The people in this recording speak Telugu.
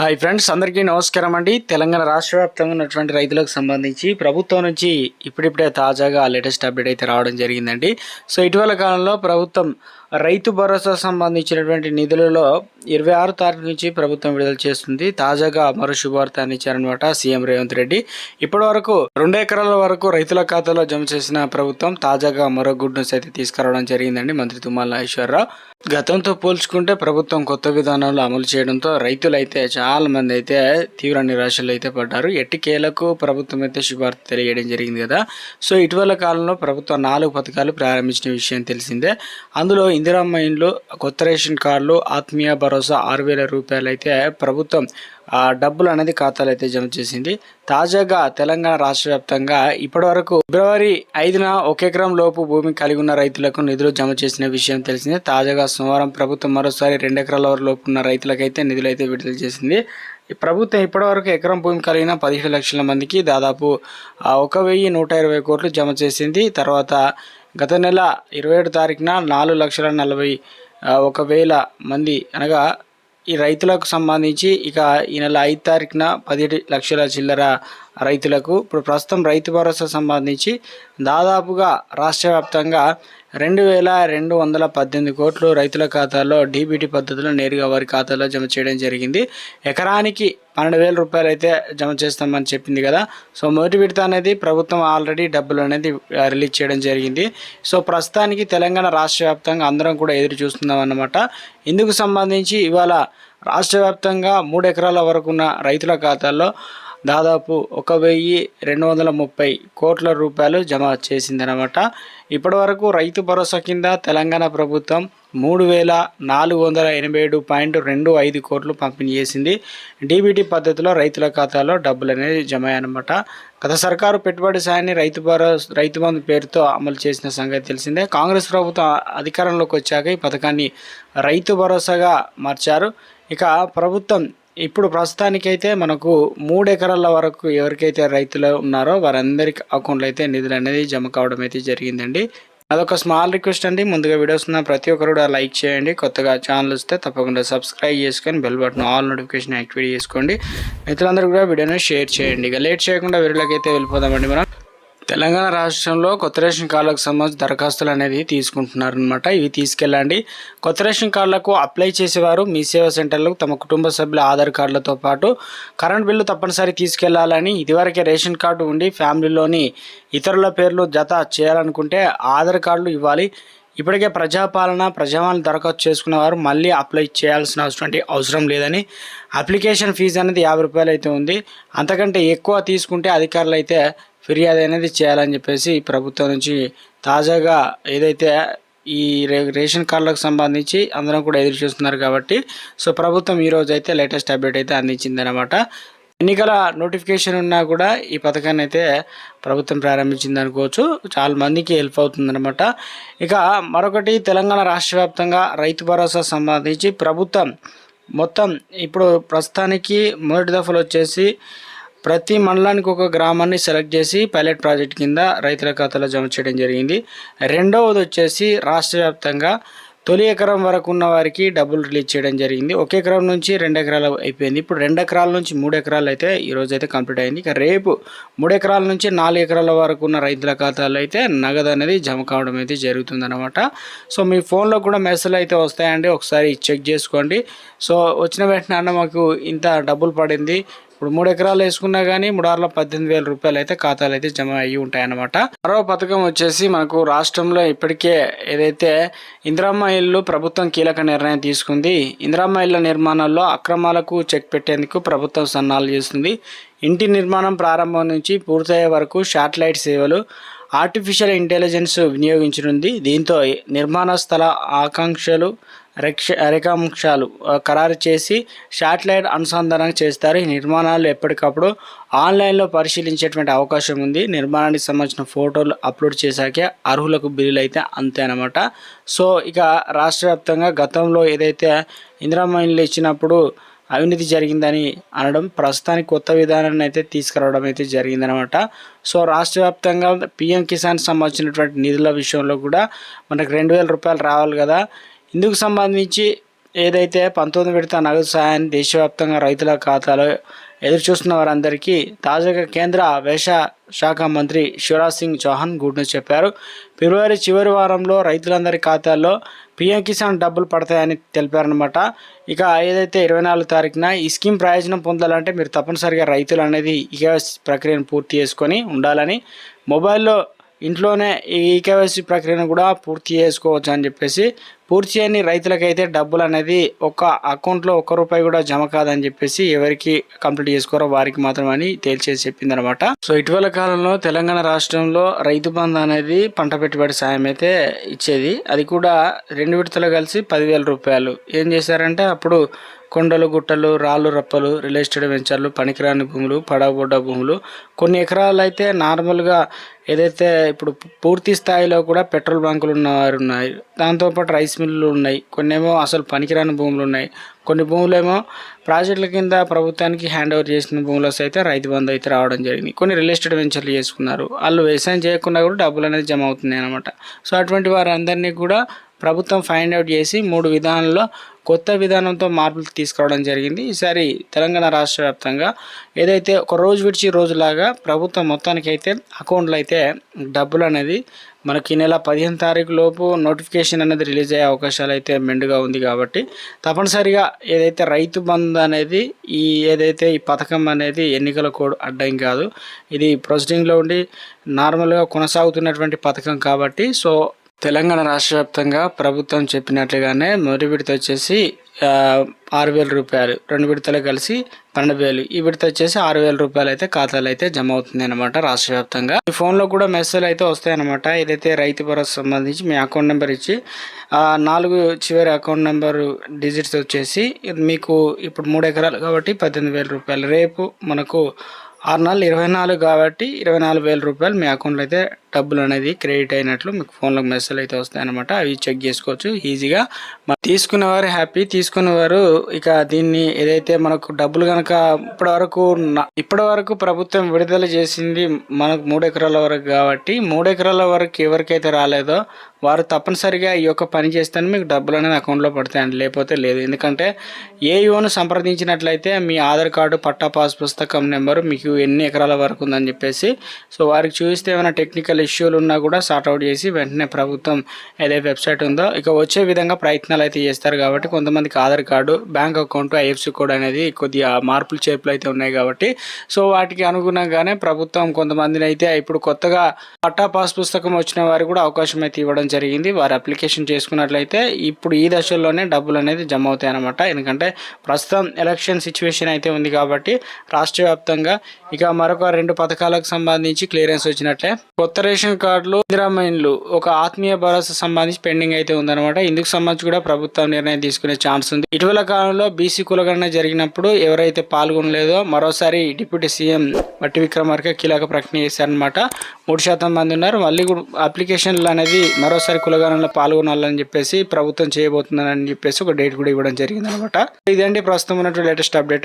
హాయ్ ఫ్రెండ్స్ అందరికీ నమస్కారం అండి. తెలంగాణ రాష్ట్ర వ్యాప్తంగా ఉన్నటువంటి రైతులకు సంబంధించి ప్రభుత్వం నుంచి ఇప్పుడిప్పుడే తాజాగా లేటెస్ట్ అప్డేట్ అయితే రావడం జరిగిందండి. సో ఇటీవల కాలంలో ప్రభుత్వం రైతు భరోసా సంబంధించినటువంటి నిధులలో ఇరవై ఆరు తారీఖు నుంచి ప్రభుత్వం విడుదల చేస్తుంది. తాజాగా మరో శుభార్త అందించారనమాట సీఎం రేవంత్ రెడ్డి. ఇప్పటి వరకు రెండు ఎకరాల వరకు రైతుల ఖాతాలో జమ చేసిన ప్రభుత్వం తాజాగా మరో గుడ్ న్యూస్ అయితే తీసుకురావడం జరిగిందండి మంత్రి తుమ్మల నాగేశ్వరరావు. గతంతో పోల్చుకుంటే ప్రభుత్వం కొత్త విధానాలు అమలు చేయడంతో రైతులు అయితే చాలా మంది అయితే తీవ్ర నిరాశలు అయితే పడ్డారు. ఎట్టికేలకు ప్రభుత్వం అయితే శుభార్త తెలియడం జరిగింది కదా. సో ఇటీవల కాలంలో ప్రభుత్వం నాలుగు పథకాలు ప్రారంభించిన విషయం తెలిసిందే. అందులో ఇందిరమ్మ ఇండ్లు కొత్త రేషన్ కార్డులు ఆత్మీయ భరోసా ఆరు వేల రూపాయలు అయితే ప్రభుత్వం డబ్బులు అనేది ఖాతాలు అయితే జమ చేసింది. తాజాగా తెలంగాణ రాష్ట్ర వ్యాప్తంగా ఇప్పటి వరకు ఫిబ్రవరి ఐదున ఒక ఎకరం లోపు భూమి కలిగి ఉన్న రైతులకు నిధులు జమ చేసిన విషయం తెలిసింది. తాజాగా సోమవారం ప్రభుత్వం మరోసారి రెండు ఎకరాల వరకు లోపు ఉన్న రైతులకైతే నిధులు అయితే విడుదల చేసింది. ఈ ప్రభుత్వం ఇప్పటివరకు ఎకరం భూమి కలిగిన పదిహేడు లక్షల మందికి దాదాపు ఒక వెయ్యి నూట ఇరవై కోట్లు జమ చేసింది. తర్వాత గత నెల ఇరవై ఏడు తారీఖున నాలుగు లక్షల నలభై ఒక వేల మంది అనగా ఈ రైతులకు సంబంధించి ఇక ఈ నెల ఐదు తారీఖున పదిహేడు లక్షల చిల్లర రైతులకు. ఇప్పుడు ప్రస్తుతం రైతు భరోసా సంబంధించి దాదాపుగా రాష్ట్ర వ్యాప్తంగా రెండు వేల రెండు వందల పద్దెనిమిది కోట్లు రైతుల ఖాతాలో డీబీటీ పద్ధతిలో నేరుగా వారి ఖాతాలో జమ చేయడం జరిగింది. ఎకరానికి పన్నెండు వేల రూపాయలు అయితే జమ చేస్తామని చెప్పింది కదా. సో మొదటి విడత అనేది ప్రభుత్వం ఆల్రెడీ డబ్బులు అనేది రిలీజ్ చేయడం జరిగింది. సో ప్రస్తుతానికి తెలంగాణ రాష్ట్ర వ్యాప్తంగా అందరం కూడా ఎదురు చూస్తున్నాం అన్నమాట. ఇందుకు సంబంధించి ఇవాళ రాష్ట్ర వ్యాప్తంగా మూడు ఎకరాల వరకు ఉన్న రైతుల ఖాతాల్లో దాదాపు ఒక వెయ్యి రెండు వందల ముప్పై కోట్ల రూపాయలు జమ చేసిందనమాట ఇప్పటి వరకు రైతు భరోసా కింద తెలంగాణ ప్రభుత్వం మూడు వేల నాలుగు వందల ఎనభై ఏడు పాయింట్ రెండు ఐదు కోట్లు పంపిణీ చేసింది. డీబీటీ పద్ధతిలో రైతుల ఖాతాలో డబ్బులు అనేది జమ అయ్యాయన్నమాట గత సర్కారు పెట్టుబడి సాయాన్ని రైతు భరోసా రైతు బంధు పేరుతో అమలు చేసిన సంగతి తెలిసిందే. కాంగ్రెస్ ప్రభుత్వం అధికారంలోకి వచ్చాక ఈ పథకాన్ని రైతు భరోసాగా మార్చారు. ఇక ప్రభుత్వం ఇప్పుడు ప్రస్తుతానికైతే మనకు మూడు ఎకరాల వరకు ఎవరికైతే రైతులు ఉన్నారో వారందరికి అకౌంట్లో అయితే నిధులు అనేది జమ కావడం అయితే జరిగిందండి. అదొక స్మాల్ రిక్వెస్ట్ అండి. ముందుగా వీడియోస్ ఉన్న ప్రతి ఒక్కరు కూడా లైక్ చేయండి. కొత్తగా ఛానల్ వస్తే తప్పకుండా సబ్స్క్రైబ్ చేసుకొని bell button all notification activate చేసుకోండి. మిత్రులందరూ కూడా వీడియోని షేర్ చేయండి. ఇక లేట్ చేయకుండా వీడియోలోకి అయితే వెళ్ళిపోదామండి మనం. తెలంగాణ రాష్ట్రంలో కొత్త రేషన్ కార్డులకు సంబంధించి దరఖాస్తులు అనేది తీసుకుంటున్నారు అనమాట ఇవి తీసుకెళ్ళండి. కొత్త రేషన్ కార్డులకు అప్లై చేసేవారు మీ సేవా సెంటర్లకు తమ కుటుంబ సభ్యుల ఆధార్ కార్డులతో పాటు కరెంట్ బిల్లు తప్పనిసరి తీసుకెళ్ళాలని ఇదివరకే రేషన్ కార్డు ఉండి ఫ్యామిలీలోని ఇతరుల పేర్లు జత చేయాలనుకుంటే ఆధార్ కార్డులు ఇవ్వాలి. ఇప్పటికే ప్రజాపాలన ప్రజావాణి దరఖాస్తు చేసుకున్న వారు మళ్ళీ అప్లై చేయాల్సిన అవసరం లేదని అప్లికేషన్ ఫీజు అనేది యాభై రూపాయలు అయితే ఉంది. అంతకంటే ఎక్కువ తీసుకుంటే అధికారులు అయితే ఫిర్యాదు అనేది చేయాలని చెప్పేసి ప్రభుత్వం నుంచి తాజాగా ఏదైతే ఈ రే రేషన్ కార్డులకు సంబంధించి అందరం కూడా ఎదురు చూస్తున్నారు కాబట్టి సో ప్రభుత్వం ఈరోజు అయితే లేటెస్ట్ అప్డేట్ అయితే అందించింది అనమాట ఎన్నికల నోటిఫికేషన్ ఉన్నా కూడా ఈ పథకాన్ని అయితే ప్రభుత్వం ప్రారంభించింది అనుకోవచ్చు. చాలా మందికి హెల్ప్ అవుతుందన్నమాట. ఇక మరొకటి తెలంగాణ రాష్ట్ర వ్యాప్తంగా రైతు భరోసా సంబంధించి ప్రభుత్వం మొత్తం ఇప్పుడు ప్రస్తుతానికి మొదటి దఫలు వచ్చేసి ప్రతి మండలానికి ఒక గ్రామాన్ని సెలెక్ట్ చేసి పైలట్ ప్రాజెక్ట్ కింద రైతుల ఖాతాలో జమ చేయడం జరిగింది. రెండవది వచ్చేసి రాష్ట్ర వ్యాప్తంగా తొలి ఎకరం వరకు ఉన్న వారికి డబ్బులు రిలీజ్ చేయడం జరిగింది. ఒక ఎకరం నుంచి రెండు ఎకరాలు అయిపోయింది. ఇప్పుడు రెండు ఎకరాల నుంచి మూడు ఎకరాలు అయితే ఈ రోజు అయితే కంప్లీట్ అయింది. ఇక రేపు మూడు ఎకరాల నుంచి నాలుగు ఎకరాల వరకు ఉన్న రైతుల ఖాతాలో అయితే నగదు అనేది జమ కావడం అయితే జరుగుతుందన్నమాట. సో మీ ఫోన్లో కూడా మెసేజ్ అయితే వస్తాయండి. ఒకసారి చెక్ చేసుకోండి. సో వచ్చిన వెంటనే అన్న మాకు ఇంత డబ్బులు పడింది. ఇప్పుడు మూడు ఎకరాలు వేసుకున్నా కానీ మూడు ఆరుల పద్దెనిమిది వేల రూపాయలు అయితే ఖాతాలు అయితే జమ అయ్యి ఉంటాయన్నమాట. మరో పథకం వచ్చేసి మనకు రాష్ట్రంలో ఇప్పటికే ఏదైతే ఇందిరామ్మ ఇల్లు ప్రభుత్వం కీలక నిర్ణయం తీసుకుంది ఇందిరామ్మ ఇళ్ళ నిర్మాణంలో అక్రమాలకు చెక్ పెట్టేందుకు ప్రభుత్వం సన్నాలు చేస్తుంది. ఇంటి నిర్మాణం ప్రారంభం నుంచి పూర్తయ్యే వరకు శాటిలైట్ సేవలు ఆర్టిఫిషియల్ ఇంటెలిజెన్స్ వినియోగించనుంది. దీంతో నిర్మాణ స్థల ఆకాంక్షలు రేక్ష రేఖాంశాలు ఖరారు చేసి శాటిలైట్ అనుసంధానం చేస్తారు. ఈ నిర్మాణాలు ఎప్పటికప్పుడు ఆన్లైన్లో పరిశీలించేటువంటి అవకాశం ఉంది. నిర్మాణానికి సంబంధించిన ఫోటోలు అప్లోడ్ చేశాకే అర్హులకు బిల్లులు అయితే అంతే అనమాట సో ఇక రాష్ట్ర వ్యాప్తంగా గతంలో ఏదైతే ఇందిరామ్మ ఇచ్చినప్పుడు అవినీతి జరిగిందని అనడం ప్రస్తుతానికి కొత్త విధానాన్ని అయితే తీసుకురావడం అయితే జరిగిందనమాట సో రాష్ట్ర వ్యాప్తంగా పిఎం కిసాన్ సంబంధించినటువంటి నిధుల విషయంలో కూడా మనకు రెండు వేల రూపాయలు రావాలి కదా. ఇందుకు సంబంధించి ఏదైతే పంతొమ్మిది విడత నగదు సాయాన్ని దేశవ్యాప్తంగా రైతుల ఖాతాలో ఎదురుచూస్తున్న వారందరికీ తాజాగా కేంద్ర వ్యవసాయ శాఖ మంత్రి శివరాజ్ సింగ్ చౌహాన్ గుడ్ న్యూస్ చెప్పారు. ఫిబ్రవరి చివరి వారంలో రైతులందరి ఖాతాల్లో పిఎం కిసాన్ డబ్బులు పడతాయని తెలిపారనమాట ఇక ఏదైతే ఇరవై నాలుగు తారీఖున ఈ స్కీమ్ ప్రయోజనం పొందాలంటే మీరు తప్పనిసరిగా రైతులు అనేది ఈ ప్రక్రియను పూర్తి చేసుకొని ఉండాలని మొబైల్లో ఇంట్లోనే ఈ కేవైసీ ప్రక్రియను కూడా పూర్తి చేసుకోవచ్చు అని చెప్పేసి పూర్తి చేయని రైతులకైతే డబ్బులు అనేది ఒక అకౌంట్లో ఒక్క రూపాయి కూడా జమ కాదని చెప్పేసి ఎవరికి కంప్లీట్ చేసుకోరో వారికి మాత్రమని తేల్చేసి చెప్పింది అనమాట సో ఇటీవల కాలంలో తెలంగాణ రాష్ట్రంలో రైతు బంధు అనేది పంట పెట్టుబడి సాయం అయితే ఇచ్చేది. అది కూడా రెండు విడతలు కలిసి పదివేల రూపాయలు. ఏం చేశారంటే అప్పుడు కొండలు గుట్టలు రాళ్ళు రప్పలు రియల్ ఎస్టేట్ వెంచర్లు పనికిరాని భూములు పడవబడ్డ భూములు. కొన్ని ఎకరాలు అయితే నార్మల్గా ఏదైతే ఇప్పుడు పూర్తి స్థాయిలో కూడా పెట్రోల్ బంకులు ఉన్నవారు ఉన్నాయి. దాంతోపాటు రైస్ మిల్లులు ఉన్నాయి. కొన్ని ఏమో అసలు పనికిరాని భూములు ఉన్నాయి. కొన్ని భూములేమో ప్రాజెక్టుల కింద ప్రభుత్వానికి హ్యాండ్ ఓవర్ చేసిన భూములు అయితే రైతు బంధు అయితే రావడం జరిగింది. కొన్ని రియల్ ఎస్టేట్ వెంచర్లు చేసుకున్నారు. వాళ్ళు వ్యవసాయం చేయకుండా కూడా డబ్బులు అనేది జమ అవుతున్నాయి అనమాట సో అటువంటి వారందరినీ కూడా ప్రభుత్వం ఫైండ్ అవుట్ చేసి మూడు విధానాల్లో కొత్త విధానంతో మార్పులు తీసుకురావడం జరిగింది. ఈసారి తెలంగాణ రాష్ట్ర వ్యాప్తంగా ఏదైతే ఒక రోజు విడిచి రోజులాగా ప్రభుత్వం మొత్తానికి అయితే అకౌంట్లో అయితే డబ్బులు అనేది మనకి ఈ నెల పదిహేను తారీఖు లోపు నోటిఫికేషన్ అనేది రిలీజ్ అయ్యే అవకాశాలు అయితే మెండుగా ఉంది కాబట్టి తప్పనిసరిగా ఏదైతే రైతు బంధు అనేది ఈ ఏదైతే ఈ పథకం అనేది ఎన్నికల కోడ్ అడ్డం కాదు. ఇది ప్రొసీడింగ్లో ఉండి నార్మల్గా కొనసాగుతున్నటువంటి పథకం కాబట్టి సో తెలంగాణ రాష్ట్ర వ్యాప్తంగా ప్రభుత్వం చెప్పినట్లుగానే మొదటి విడత వచ్చేసి ఆరు వేల రూపాయలు. రెండు విడతలు కలిసి పన్నెండు వేలు. ఈ విడత వచ్చేసి ఆరు వేల రూపాయలు అయితే ఖాతాలు అయితే జమ అవుతుంది అనమాట రాష్ట్ర వ్యాప్తంగా. ఈ ఫోన్లో కూడా మెసేజ్లు అయితే వస్తాయి అనమాట ఏదైతే రైతు భరోసా సంబంధించి మీ అకౌంట్ నెంబర్ ఇచ్చి నాలుగు చివరి అకౌంట్ నెంబర్ డిజిట్స్ వచ్చేసి మీకు ఇప్పుడు మూడు ఎకరాలు కాబట్టి పద్దెనిమిది వేల రూపాయలు. రేపు మనకు ఆరు నెలలు ఇరవై నాలుగు కాబట్టి ఇరవై నాలుగు వేల రూపాయలు మీ అకౌంట్లో అయితే డబ్బులు అనేది క్రెడిట్ అయినట్లు మీకు ఫోన్లోకి మెసేజ్ అయితే వస్తాయన్నమాట. అవి చెక్ చేసుకోవచ్చు. ఈజీగా తీసుకునేవారు హ్యాపీ. తీసుకునేవారు ఇక దీన్ని ఏదైతే మనకు డబ్బులు కనుక ఇప్పటి వరకు ఇప్పటి వరకు ప్రభుత్వం విడుదల చేసింది మనకు మూడు ఎకరాల వరకు కాబట్టి మూడు ఎకరాల వరకు ఎవరికైతే రాలేదో వారు తప్పనిసరిగా ఈ యొక్క పని చేస్తేనే మీకు డబ్బులు అనేది అకౌంట్లో పడతాయండి. లేకపోతే లేదు. ఎందుకంటే ఏ యువను సంప్రదించినట్లయితే మీ ఆధార్ కార్డు పట్టా పాస్ పుస్తకం నెంబరు మీకు ఎన్ని ఎకరాల వరకు ఉందని చెప్పేసి సో వారికి చూపిస్తే ఏమైనా టెక్నికల్ ఇష్యూలు ఉన్నా కూడా సార్ట్అవుట్ చేసి వెంటనే ప్రభుత్వం ఏదైతే వెబ్సైట్ ఉందో ఇక వచ్చే విధంగా ప్రయత్నాలు అయితే చేస్తారు కాబట్టి కొంతమందికి Aadhaar card bank account IFSC code అనేది కొద్దిగా మార్పులు చేర్పులు అయితే ఉన్నాయి కాబట్టి సో వాటికి అనుగుణంగానే ప్రభుత్వం కొంతమందిని అయితే ఇప్పుడు కొత్తగా పట్టా పాస్ పుస్తకం వచ్చిన వారికి కూడా అవకాశం అయితే ఇవ్వడం జరిగింది. వారు అప్లికేషన్ చేసుకున్నట్లయితే ఇప్పుడు ఈ దశల్లోనే డబ్బులు అనేది జమ అవుతాయి అనమాట ఎందుకంటే ప్రస్తుతం ఎలక్షన్ సిచ్యువేషన్ అయితే ఉంది కాబట్టి రాష్ట్ర వ్యాప్తంగా ఇక మరొక రెండు పథకాలకు సంబంధించి క్లియరెన్స్ వచ్చినట్లే కొత్త రేషన్ కార్డులు ఇందిరామైన్లు ఒక ఆత్మీయ భరోసా సంబంధించి పెండింగ్ అయితే ఉందన్నమాట. ఇందుకు సంబంధించి కూడా ప్రభుత్వం నిర్ణయం తీసుకునే ఛాన్స్ ఉంది. ఇటీవల కాలంలో బీసీ కులగణన జరిగినప్పుడు ఎవరైతే పాల్గొనలేదో మరోసారి డిప్యూటీ సీఎం వట్టి విక్రమార్క కీలక ప్రకటన చేశారనమాట మూడు శాతం మంది ఉన్నారు. మళ్ళీ కూడా అప్లికేషన్లు అనేది మరోసారి కులగణనలో పాల్గొనాలని చెప్పేసి ప్రభుత్వం చేయబోతుందని చెప్పేసి ఒక డేట్ కూడా ఇవ్వడం జరిగింది అనమాట ఇదండి ప్రస్తుతం ఉన్నటువంటి లేటెస్ట్ అప్డేట్.